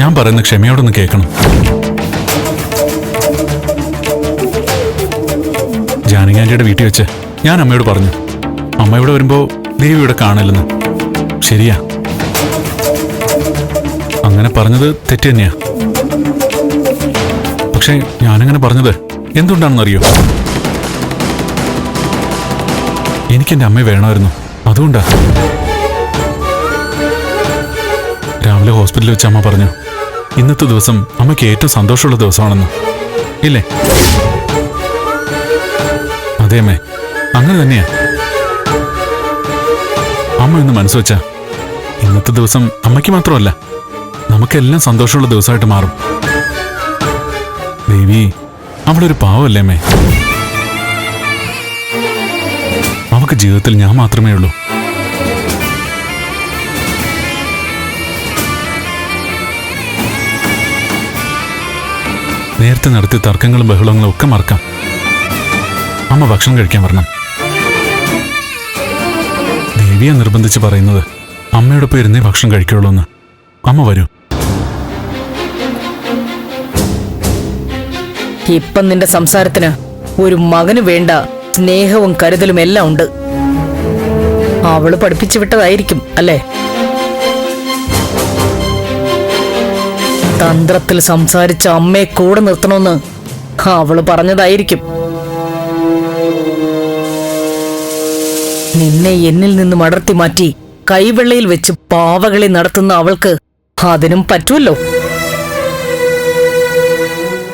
ഞാൻ പറയുന്ന ക്ഷമയോടൊന്ന് കേൾക്കണം. ജാനകാന്റിയുടെ വീട്ടിൽ വെച്ച് ഞാൻ അമ്മയോട് പറഞ്ഞു അമ്മ ഇവിടെ വരുമ്പോൾ ദേവി ഇവിടെ കാണില്ലെന്ന് ശരിയാ. അങ്ങനെ പറഞ്ഞത് തെറ്റ് തന്നെയാ. പക്ഷേ ഞാനങ്ങനെ പറഞ്ഞത് എന്തുകൊണ്ടാണെന്നറിയോ? എനിക്ക് എന്റെ അമ്മയെ വേണമായിരുന്നു. അതുകൊണ്ടാ. ഹോസ്പിറ്റലിൽ വെച്ച് അമ്മ പറഞ്ഞു ഇന്നത്തെ ദിവസം അമ്മയ്ക്ക് ഏറ്റവും സന്തോഷമുള്ള ദിവസമാണെന്ന്. ഇല്ലേ? അതെ അമ്മേ അങ്ങനെ തന്നെയാ. അമ്മ ഇന്ന് മനസ്സ് വെച്ചാ ഇന്നത്തെ ദിവസം അമ്മയ്ക്ക് മാത്രമല്ല നമുക്കെല്ലാം സന്തോഷമുള്ള ദിവസമായിട്ട് മാറും. ദേവി അവളൊരു പാവമല്ലേ അമ്മേ? അവക്ക് ജീവിതത്തിൽ ഞാൻ മാത്രമേ ഉള്ളൂ. നേരത്തെ നടത്തിയ തർക്കങ്ങളും ബഹളങ്ങളും ഒക്കെ മറക്കാം. അമ്മ ഭക്ഷണം കഴിക്കാൻ വരണം. ദേവിയെ നിർബന്ധിച്ച് പറയുന്നത് അമ്മയോടൊപ്പം ഇരുന്നേ ഭക്ഷണം കഴിക്കുള്ളൂ എന്ന് അമ്മ വരൂ. ഇപ്പം നിന്റെ സംസാരത്തിന് ഒരു മകന് വേണ്ട സ്നേഹവും കരുതലും എല്ലാം ഉണ്ട്. അവൾ പഠിപ്പിച്ചു വിട്ടതായിരിക്കും അല്ലേ? തന്ത്രത്തിൽ സംസാരിച്ച അമ്മയെ കൂടെ നിർത്തണമെന്ന് അവൾ പറഞ്ഞതായിരിക്കും. നിന്നെ എന്നിൽ നിന്നും അടർത്തി മാറ്റി കൈവെള്ളയിൽ വെച്ച് പാവകളി നടത്തുന്ന അവൾക്ക് അതിനും പറ്റുമല്ലോ.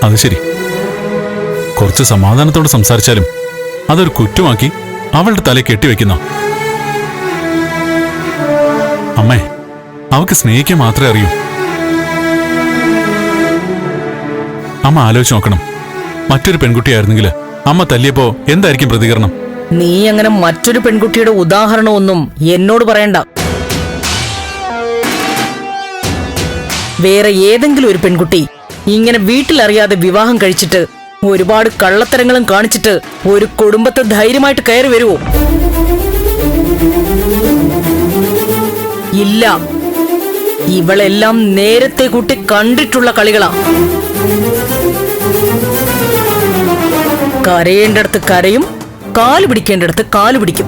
അത് ശരി. കുറച്ച് സമാധാനത്തോടെ സംസാരിച്ചാലും അതൊരു കുറ്റമാക്കി അവളുടെ തല കെട്ടിവെക്കുന്ന അമ്മേ അവക്ക് സ്നേഹിക്കാൻ മാത്രമേ അറിയൂ. അമ്മ ആലോചിച്ച് നോക്കണം. മറ്റൊരു പെൺകുട്ടിയായിരുന്നെങ്കിൽ അമ്മ തല്ലിയപ്പോ എന്തായിരിക്കും പ്രതികരണം? നീ അങ്ങനെ മറ്റൊരു പെൺകുട്ടിയുടെ ഉദാഹരണമൊന്നും എന്നോട് പറയണ്ട. വേറെ ഏതെങ്കിലും ഒരു പെൺകുട്ടി ഇങ്ങനെ വീട്ടിലറിയാതെ വിവാഹം കഴിച്ചിട്ട് ഒരുപാട് കള്ളത്തരങ്ങളും കാണിച്ചിട്ട് ഒരു കുടുംബത്തെ ധൈര്യമായിട്ട് കയറി വരുമോ ഇല്ല. ഇവളെല്ലാം നേരത്തെ കൂട്ടി കണ്ടിട്ടുള്ള കളികളാ. കരയേണ്ടടുത്ത് കരയും കാൽ പിടിക്കേണ്ടടുത്ത് കാൽ പിടിക്കും.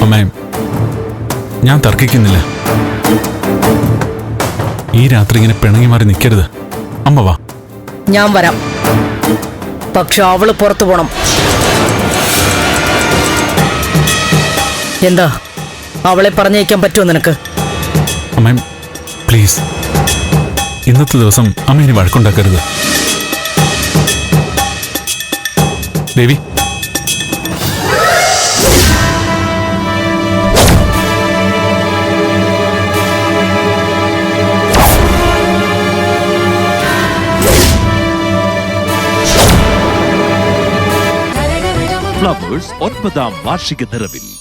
അമ്മേ ഞാൻ തർക്കിക്കുന്നില്ല. ഈ രാത്രി ഇങ്ങനെ പിണങ്ങി മാറി നിൽക്കരുത് അമ്മ വാ. ഞാൻ വരാം. പക്ഷെ അവൾ പുറത്തു പോണം. എന്താ? അവളെ പറഞ്ഞയക്കാൻ പറ്റുമോ നിനക്ക്? അമ്മ പ്ലീസ് ഇന്നത്തെ ദിവസം അമ്മ ഇനി വഴക്കുണ്ടാക്കരുത്. ദേവി. ഫ്ലവേഴ്സ് ഒൻപതാം വാർഷിക നിറവിൽ.